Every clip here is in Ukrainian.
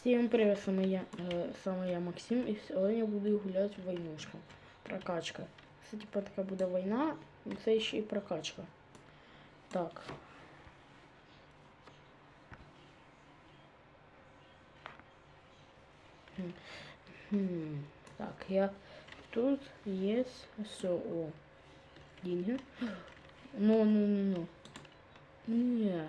Всем привет, с вами я, э, вами я Максим, и сегодня я буду гулять в войнушку. Прокачка. Кстати, типа така буде війна, і це ще і прокачка. Так. Так, я тут есть все. О. Деньги. Ну, ну, ну, ну. Не.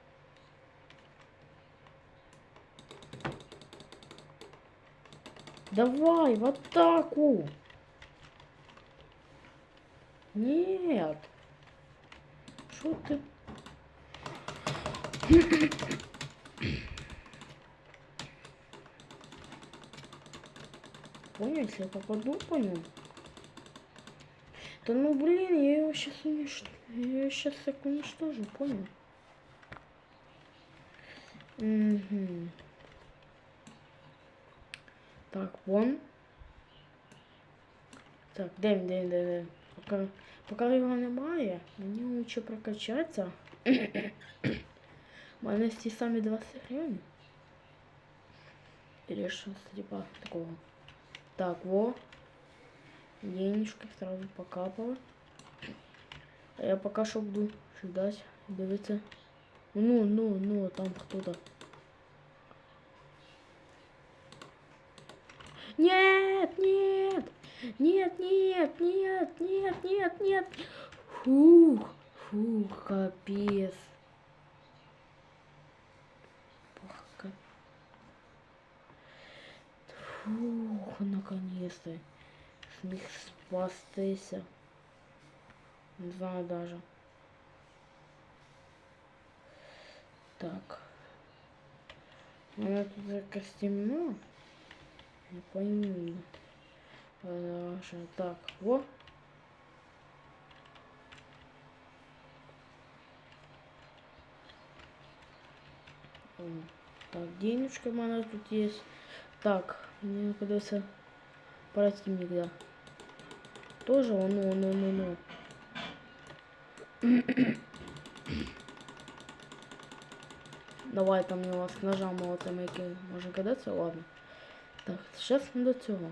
Давай, в атаку! Нет. Что ты? Понял, если я попаду по нему? Да ну блин, я его сейчас уничтожу. Я сейчас так уничтожу, понял? Угу. Так, вон. Так, де він, де він, де він? Поки, поки його немає, мені лучше прокачатися. У мене ті самі 20 гривень. Или что типа такого. Так, во. Денежки сразу покапала. А я пока що буду ждать, дивитися. Ну, ну, ну, там кто-то. Нет, нет, нет, нет, нет, нет, нет, нет. Фух, фух, капец. Фух, наконец-то. Смех спастися. Не знаю даже. Так. У мене тут якось темно. Не пойму. Так, во. Так, денежка у нас тут есть. Так, мне придется да. Тоже он, он, он, он. Давай там у вас ножа молотом можно кадаться, ладно. Так, сейчас не до цього.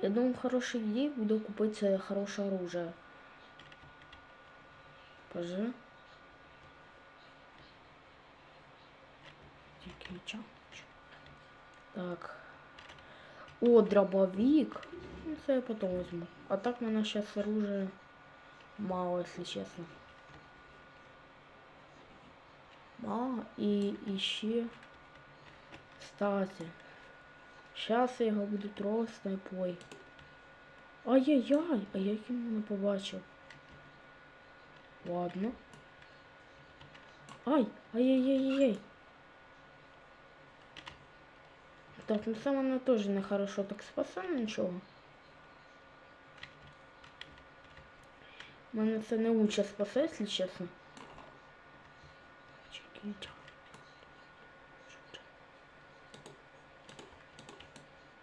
Я думаю, хороший идеей буду купить хорошее оружие. Ча. Так. О, дробовик. Ну, це я потом возьму. А так в мене сейчас оружие мало, если честно. А, і ще. Кстати. Сейчас я його буду трогати снайпой. Ай-яй-яй, а як йому не побачив? Ладно. Ай, ай-яй-яй-яй. Так, ну це мене теж нехорошо так спасає нічого. Мене це не лучше спасає, якщо чесно.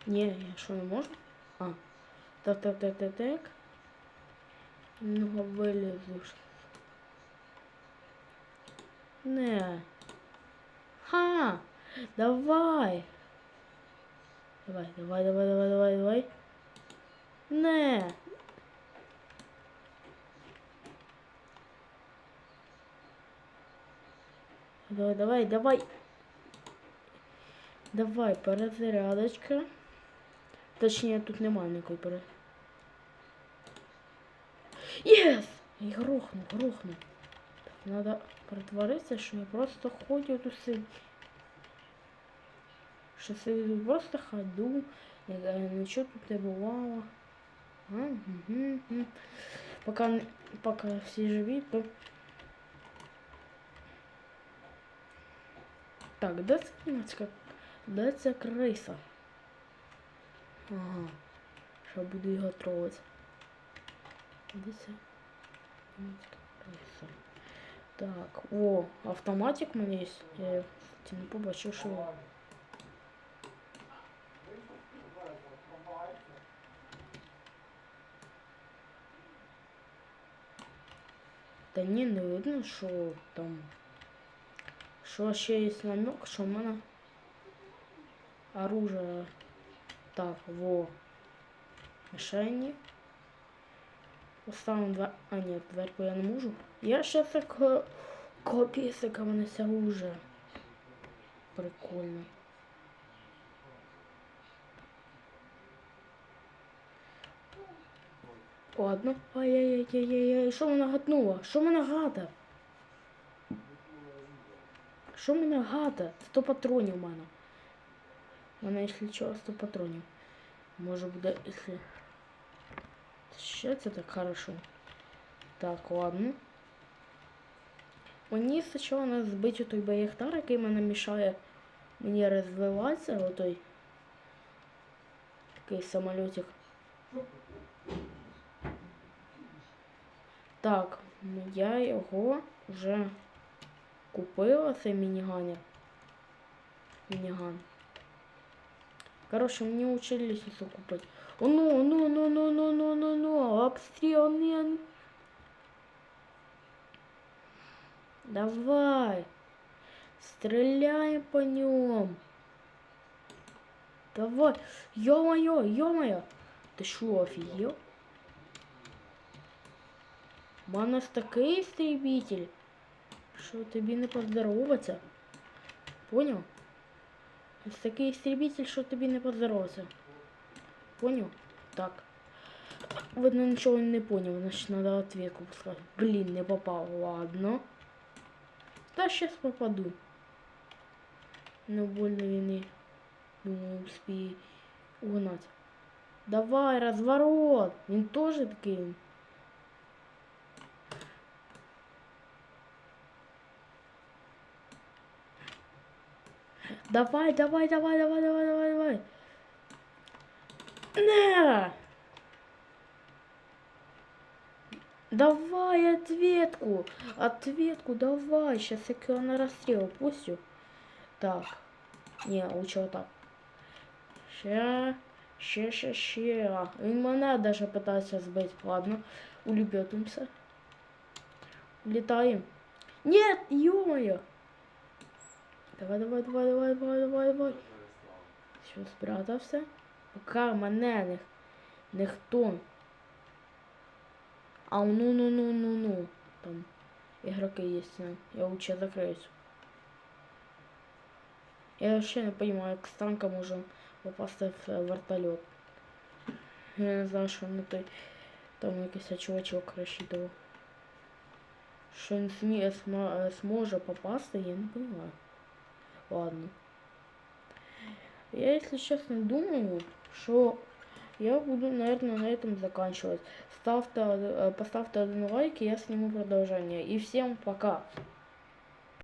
Ні, я що не можу? А. Так, так, так, так, так. Ну, вилізу. ж. Не. Ха! Давай! Давай, давай, давай, давай, давай, давай. Не. Давай, давай, давай. Давай, перезарядочка. Точніше, тут немає ніякої пере. Єс! І грохну, грохну. Так, надо притворитися, що я просто ходю тут сидю. Що сидю, просто ходу, я, нічого тут не бувало. А, угу, угу. пока, пока всі живі, то. Так, де це німецька? Де це криса? Ага. Що буду її готувати. Де це? Німецька криса. Так, о, автоматик у мене є. Я не побачив, що. його- Та ні, не видно, що там. Що ще є намек, що в мене оружие. Так, во. Мишені. Поставимо два. А, ні, дверку я не можу. Я ще так е, копісика в мене оружие. Прикольно. Ладно. Ай-яй-яй-яй-яй. Що мене гатнуло? Що мене гада? Що мене гада? 100 патронів у мене. У мене, якщо чого, 100 патронів. Може буде, якщо... Ще це так хорошо. Так, ладно. Мені спочатку треба збити той Байхтар, який мене мішає мені розвиватися, отой такий самолітик. Так, я його вже купила, цей мініганер. Мініган. Короче, мені лучше лестницу купить. О, ну, ну, ну, ну, ну, ну, ну, ну, обстрел, не. Давай. Стреляем по нем. Давай. Ё-моё, ё-моё. Ты шо, офигел? У мене ж такий істребитель, Що тобі не поздороваться. Понял? Ось такий істребитель, що тобі не поздороваться. Понял? Так. Видно, нічого не понял, значить надо ответку пускать. Блін, не попав. Ладно. Та щас попаду. Ну больно він і думаю, успіє угнати. Давай, розворот! Він теж такий. Давай, давай, давай, давай, давай, давай, давай. На! Давай ответку. Ответку давай. Сейчас я на расстрел пустю. Так. Не, лучше вот так. Ща. Ще, ще, ще. Він мене даже питається збити. Ладно. Улюбетимся. Улетаем. Нет, ё-моё. Давай, давай, давай, давай, давай, давай, давай. Що, спрятався? Пока мене не, ніхто. А ну ну ну ну ну. Там ігроки є. ну, Я лучше закриюсь. Я вообще не понимаю, як з танка можу попасти в вертольот. Я не знаю, що на той там якийсь чувачок розчитував. Що він е, зможе попасти, я не понимаю. Ладно. Я, если честно, думаю, что я буду, наверное, на этом заканчивать. Ставьте, э, поставьте один лайк, и я сниму продолжение. И всем пока.